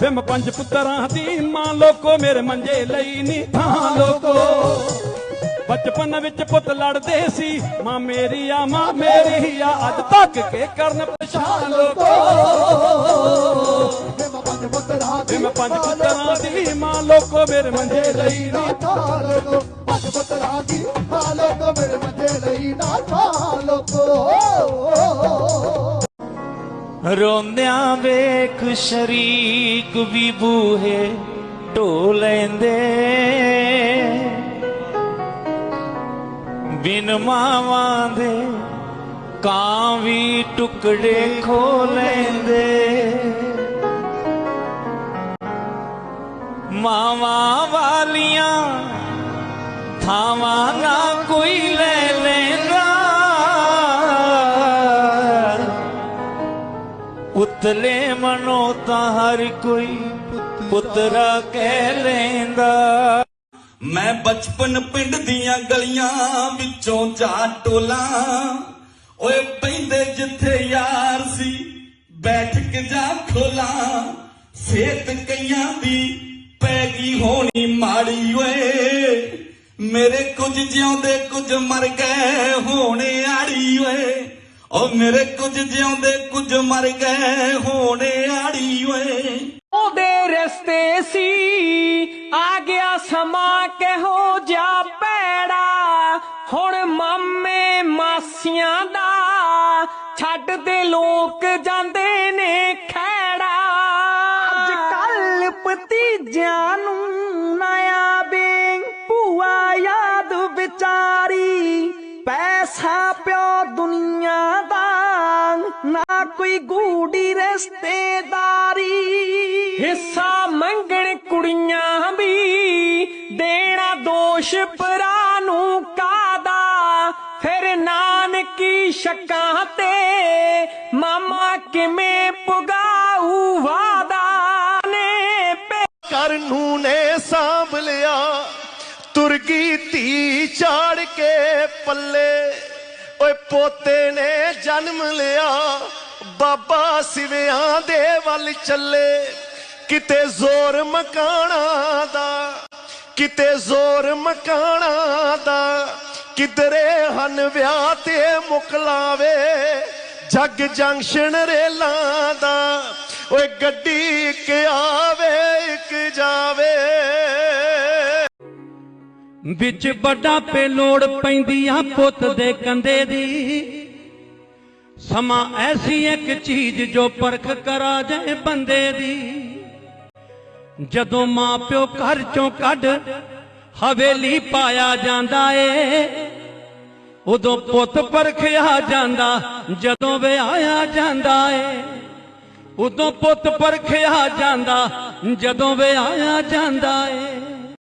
ਵੇ ਮੈਂ ਪੰਜ ਪੁੱਤਰਾਂ ਦੀ ਮਾਂ ਲੋਕੋ ਮੇਰੇ ਮੰਜੇ ਲਈ ਨਹੀਂ ਥਾਂ ਲੋਕੋ। ਬਚਪਨ ਵਿੱਚ ਪੁੱਤ ਲੜਦੇ ਸੀ ਮਾਂ ਮੇਰੀ ਆ ਮਾਂ ਮੇਰੀ ਆ ਅੱਜ ਤੱਕ ਕੇ ਕਰਨ ਪਛਾਣ ਲੋਕੋ। ਵੇ ਮੈਂ ਪੰਜ ਪੁੱਤਰਾਂ ਦੀ ਮੈਂ ਪੰਜ ਪੁੱਤਰਾਂ ਦੀ ਮਾਂ ਲੋਕੋ ਮੇਰੇ ਮੰਜੇ ਲਈ ਨਾ ਥਾਂ ਲੋਕੋ। ਪੰਜ ਪੁੱਤਰਾਂ ਦੀ ਮਾਂ ਲੋਕੋ। ਰੋਂਦਿਆਂ ਵੇਖ ਸ਼ਰੀਕ ਵੀ ਬੂਹੇ ਢੋ ਲੈਂਦੇ। ਬਿਨ ਮਾਵਾਂ ਦੇ ਕਾਂ ਵੀ ਟੁਕੜੇ ਖੋ ਲੈਂਦੇ। ਮਾਵਾਂ ਵਾਲੀਆਂ ਥਾਵਾਂ ਨਾ ਉਤਲੇ ਮਨੋ ਤਾਂ ਹਰ ਕੋਈ ਪੁੱਤਰਾ ਕਹਿ ਲੈਂਦਾ। ਮੈਂ ਬਚਪਨ ਪਿੰਡ ਦੀਆਂ ਗਲੀਆਂ ਵਿੱਚੋਂ ਜਾ ਟੋਲਾ, ਓਏ ਪੈਂਦੇ ਜਿੱਥੇ ਯਾਰ ਸੀ, ਬੈਠ ਕੇ ਜਾ ਖੋਲਾ। ਸੇਤ ਕਈਆਂ ਦੀ ਪੈ ਗਈ ਹੋਣੀ ਮਾੜੀ, ਓਏ ਮੇਰੇ ਕੁਝ ਜਿਉਂਦੇ ਕੁਝ ਮਰ ਗਏ ਹੋਣੇ ਆੜੀ, ਓਏ ਓ ਮੇਰੇ ਕੁਝ ਜਿਉਂਦੇ ਕੁਝ ਮਰ ਗਏ ਹੋਣੇ ਆੜੀ ਓਏ। ਉਹਦੇ ਰਸਤੇ ਸੀ ਆ ਗਿਆ ਸਮਾਂ ਕਿਹੋ ਜਿਹਾ ਪੈੜਾ ਹੁਣ ਮਾਮੇ ਮਾਸੀਆਂ ਦਾ ਛੱਡ ਦੇ ਲੋਕ ਜਾਂਦੇ ਨੇ ਖੈੜਾ। ਅੱਜ ਕੱਲ ਭਤੀਜਿਆਂ ਨੂੰ ਨਇਆ ਬੇ ਭੂਆ ਯਾਦ ਵਿਚਾਰੀ। ਪੈਸਾ ਪਿਓ ਦੁਨੀਆ ਦਾ ਨਾ ਕੋਈ ਗੂੜੀ ਰਿਸ਼ਤੇਦਾਰੀ। ਹਿੱਸਾ ਮੰਗਣ ਕੁੜੀਆਂ ਵੀ ਦੇਣਾ ਦੋਸ਼ ਭਰਾ ਨੂੰ ਕਾਦਾ ਫਿਰ ਨਾਨਕੀ ਸ਼ੱਕਾਂ ਤੇ ਮਾਮਾ ਕਿਵੇਂ ਪੁਗਾਊ ਵਾਦਾ ਨੇ? ਭੇ- ਕਰ ਨੂੰ ਨੇ ਸਾਂਭ ਲਿਆ। ਤੁਰ ਗਈ ਧੀ ਚਾੜ ਕੇ ਪੱਲੇ। ਓਏ ਪੋਤੇ ਨੇ ਜਨਮ ਲਿਆ, ਬਾਬਾ ਸਿਵਿਆਂ ਦੇ ਵੱਲ ਚੱਲੇ। ਕਿਤੇ ਜ਼ੋਰ ਮਕਾਣਾ ਦਾ, ਕਿਤੇ ਜ਼ੋਰ ਮਕਾਣਾ ਦਾ, ਕਿਧਰੇ ਹਨ ਵਿਆਹ ਤੇ ਮੁਕਲਾਵੇ ਜੱਗ ਜੰਕਸ਼ਨ ਰੇਲਾਂ ਦਾ, ਓਏ ਗੱਡੀ ਇੱਕ ਆਵੇ, ਇੱਕ ਜਾਵੇ। ਵਿੱਚ ਵੱਡਾ ਪੇ ਲੋੜ ਪੈਂਦੀ ਆ ਪੁੱਤ ਦੇ ਕੰਦੇ ਦੀ। ਸਮਾਂ ਐਸੀ ਇੱਕ ਚੀਜ਼ ਜੋ ਪਰਖ ਕਰਾ ਜਾਏ ਬੰਦੇ ਦੀ। ਜਦੋਂ ਮਾਂ ਪਿਓ ਘਰ ਚੋਂ ਕੱਢ ਹਵੇਲੀ ਪਾਇਆ ਜਾਂਦਾ ਏ, ਉਦੋਂ ਪੁੱਤ ਪਰਖਿਆ ਜਾਂਦਾ, ਜਦੋਂ ਵਿਆਹਿਆ ਜਾਂਦਾ ਏ। ਉਦੋਂ ਪੁੱਤ ਪਰਖਿਆ ਜਾਂਦਾ, ਜਦੋਂ ਵਿਆਹਿਆ ਜਾਂਦਾ ਏ।